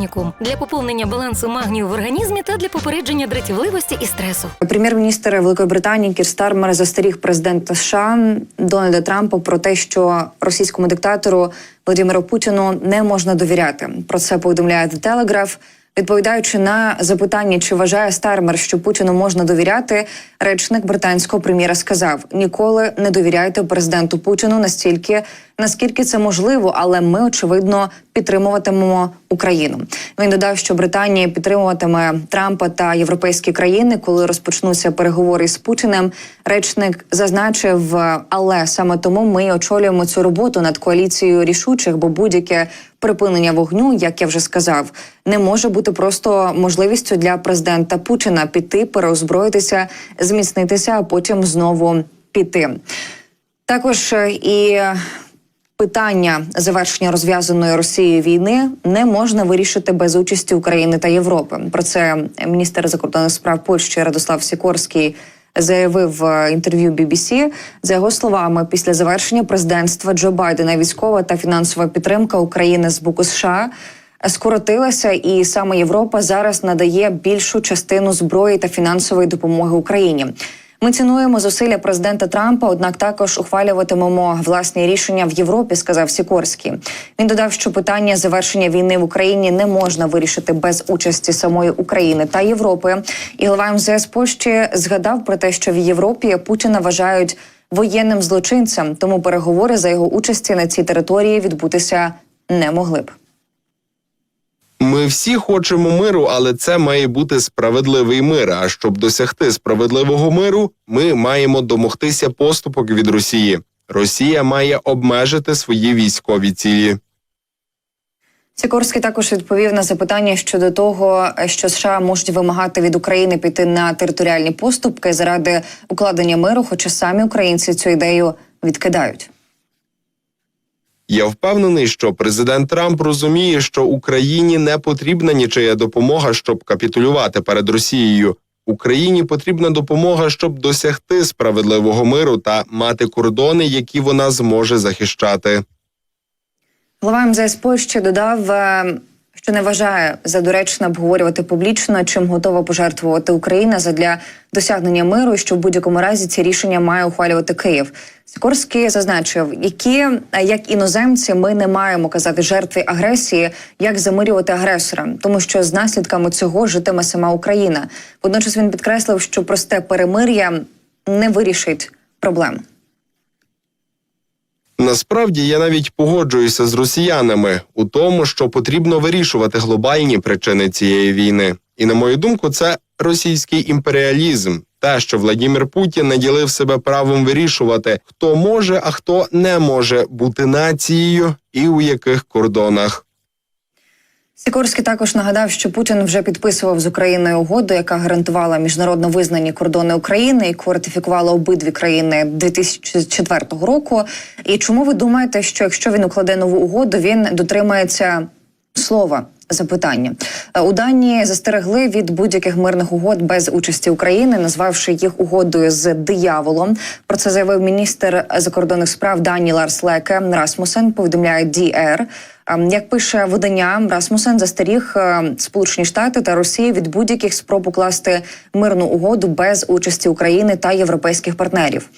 Магнікум для поповнення балансу магнію в організмі та для попередження дратівливості і стресу. Прем'єр-міністр Великої Британії Кір Стармер застеріг президента США Дональда Трампа про те, що російському диктатору Володимиру Путіну не можна довіряти. Про це повідомляє The Telegraph. Відповідаючи на запитання, чи вважає Стармер, що Путіну можна довіряти, речник британського прем'єра сказав: ніколи не довіряйте президенту Путіну настільки, наскільки це можливо, але ми очевидно підтримуватимемо Україну. Він додав, що Британія підтримуватиме Трампа та європейські країни, коли розпочнуться переговори з Путіним. Речник зазначив, але саме тому ми очолюємо цю роботу над коаліцією рішучих, бо будь-яке припинення вогню, як я вже сказав, не може бути просто можливістю для президента Путіна піти, переозброїтися, зміцнитися, а потім знову піти. Також е, і питання завершення розв'язаної Росією війни не можна вирішити без участі України та Європи. Про це міністр закордонних справ Польщі Радослав Сікорський. Заявив в інтерв'ю BBC. за його словами, після завершення президентства Джо Байдена військова та фінансова підтримка України з боку США скоротилася, і саме Європа зараз надає більшу частину зброї та фінансової допомоги Україні. Ми цінуємо зусилля президента Трампа, однак також ухвалюватимемо власні рішення в Європі, сказав Сікорський. Він додав, що питання завершення війни в Україні не можна вирішити без участі самої України та Європи. І голова МЗС Польщі згадав про те, що в Європі Путіна вважають воєнним злочинцем, тому переговори за його участі на цій території відбутися не могли б. Ми всі хочемо миру, але це має бути справедливий мир. А щоб досягти справедливого миру, ми маємо домогтися поступок від Росії. Росія має обмежити свої військові цілі. Сікорський також відповів на запитання щодо того, що США можуть вимагати від України піти на територіальні поступки заради укладення миру, хоча самі українці цю ідею відкидають. Я впевнений, що президент Трамп розуміє, що Україні не потрібна нічия допомога, щоб капітулювати перед Росією. Україні потрібна допомога, щоб досягти справедливого миру та мати кордони, які вона зможе захищати. Глава МЗС Польщі додав, е, що не вважає за доречно обговорювати публічно, чим готова пожертвувати Україна задля досягнення миру, і що в будь-якому разі ці рішення має ухвалювати Київ. Сікорський зазначив, які як іноземці ми не маємо казати жертві агресії, як замирювати агресора, тому що з наслідками цього житиме сама Україна. Водночас він підкреслив, що просте перемир'я не вирішить проблем. Насправді я навіть погоджуюся з росіянами у тому, що потрібно вирішувати глобальні причини цієї війни. І на мою думку, це російський імперіалізм. Те, що Владимир Путін наділив себе правом вирішувати, хто може, а хто не може бути нацією і у яких кордонах. Сікорський також нагадав, що Путін вже підписував з Україною угоду, яка гарантувала міжнародно визнані кордони України, яку ратифікувала обидві країни 2004 року. І чому ви думаєте, що якщо він укладе нову угоду, він дотримається слова? Запитання у Данії застерегли від будь-яких мирних угод без участі України, назвавши їх угодою з дияволом. Про це заявив міністр закордонних справ Данії Ларс Леке Расмусен. Повідомляє DR. Ем, Як пише видання, Расмусен застеріг е, Сполучені Штати та Росію від будь-яких спроб укласти мирну угоду без участі України та європейських партнерів.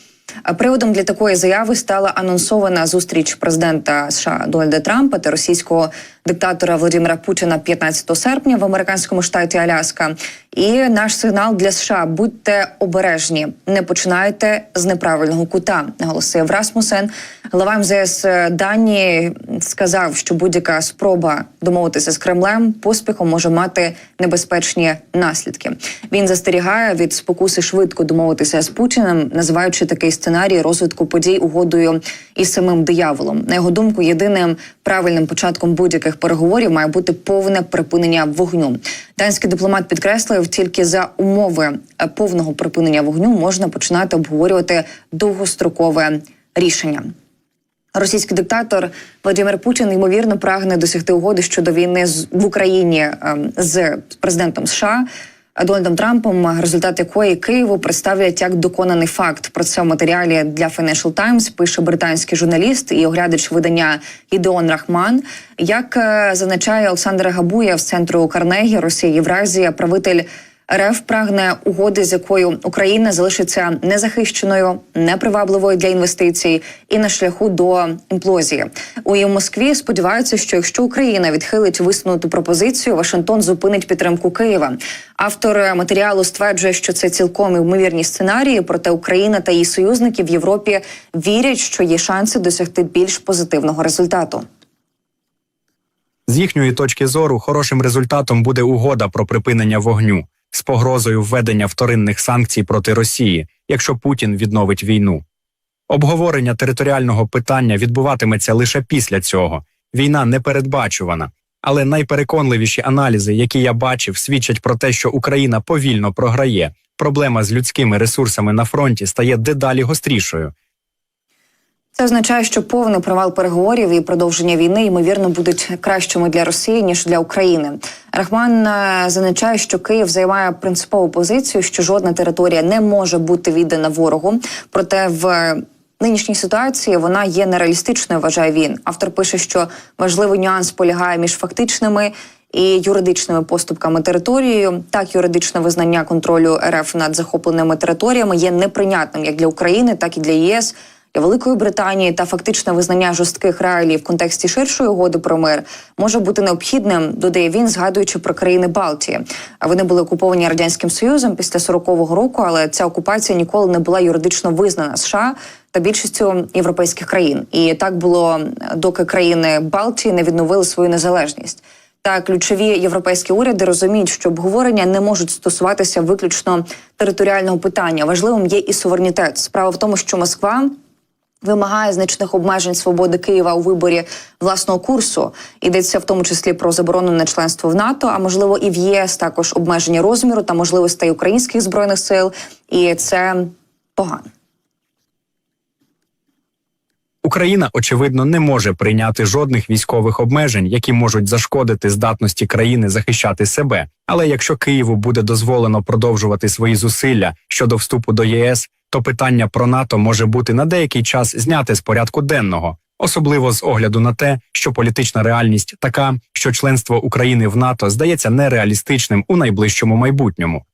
Приводом для такої заяви стала анонсована зустріч президента США Дональда Трампа та російського диктатора Володимира Путіна 15 серпня в американському штаті Аляска. І наш сигнал для США: будьте обережні, не починайте з неправильного кута, наголосив Расмусен. Глава МЗС Данії сказав, що будь-яка спроба домовитися з Кремлем поспіхом може мати небезпечні наслідки. Він застерігає від спокуси швидко домовитися з Путіним, називаючи такий сценарій розвитку подій угодою із самим дияволом. На його думку, єдиним правильним початком будь-яких переговорів має бути повне припинення вогню. Данський дипломат підкреслив, тільки за умови е, повного припинення вогню можна починати обговорювати довгострокове рішення. Російський диктатор Владимир Путін ймовірно прагне досягти угоди щодо війни в Україні ем, з президентом США. Дональдом Трампом, результат якої Києву представлять як доконаний факт. Про це в матеріалі для Financial Times пише британський журналіст і оглядач видання Ідеон Рахман. Як е, зазначає Олександр Габуєв з центру Карнегі Росія Євразія, правитель РФ прагне угоди, з якою Україна залишиться незахищеною, непривабливою для інвестицій і на шляху до імплозії. У в Москві сподіваються, що якщо Україна відхилить висунуту пропозицію, Вашингтон зупинить підтримку Києва. Автор матеріалу стверджує, що це цілком ймовірні сценарії, проте Україна та її союзники в Європі вірять, що є шанси досягти більш позитивного результату. З їхньої точки зору, хорошим результатом буде угода про припинення вогню з погрозою введення вторинних санкцій проти Росії, якщо Путін відновить війну. Обговорення територіального питання відбуватиметься лише після цього. Війна непередбачувана. Але найпереконливіші аналізи, які я бачив, свідчать про те, що Україна повільно програє. Проблема з людськими ресурсами на фронті стає дедалі гострішою. Це означає, що повний провал переговорів і продовження війни ймовірно будуть кращими для Росії ніж для України. Рахман е, зазначає, що Київ займає принципову позицію, що жодна територія не може бути віддана ворогу. Проте в нинішній ситуації вона є нереалістичною. Вважає він. Автор пише, що важливий нюанс полягає між фактичними. І юридичними поступками територією так юридичне визнання контролю РФ над захопленими територіями є неприйнятним як для України, так і для ЄС Великої Британії та фактичне визнання жорстких реалій в контексті ширшої угоди про мир може бути необхідним, додає він, згадуючи про країни Балтії. А Вони були окуповані радянським союзом після 40-го року, але ця окупація ніколи не була юридично визнана США та більшістю європейських країн. І так було доки країни Балтії не відновили свою незалежність. Та ключові європейські уряди розуміють, що обговорення не можуть стосуватися виключно територіального питання. Важливим є і суверенітет. Справа в тому, що Москва вимагає значних обмежень свободи Києва у виборі власного курсу. Йдеться в тому числі про заборону на членство в НАТО, а можливо і в ЄС також обмеження розміру та можливостей українських збройних сил. І це погано. Україна, очевидно, не може прийняти жодних військових обмежень, які можуть зашкодити здатності країни захищати себе. Але якщо Києву буде дозволено продовжувати свої зусилля щодо вступу до ЄС, то питання про НАТО може бути на деякий час зняте з порядку денного, особливо з огляду на те, що політична реальність така, що членство України в НАТО здається нереалістичним у найближчому майбутньому.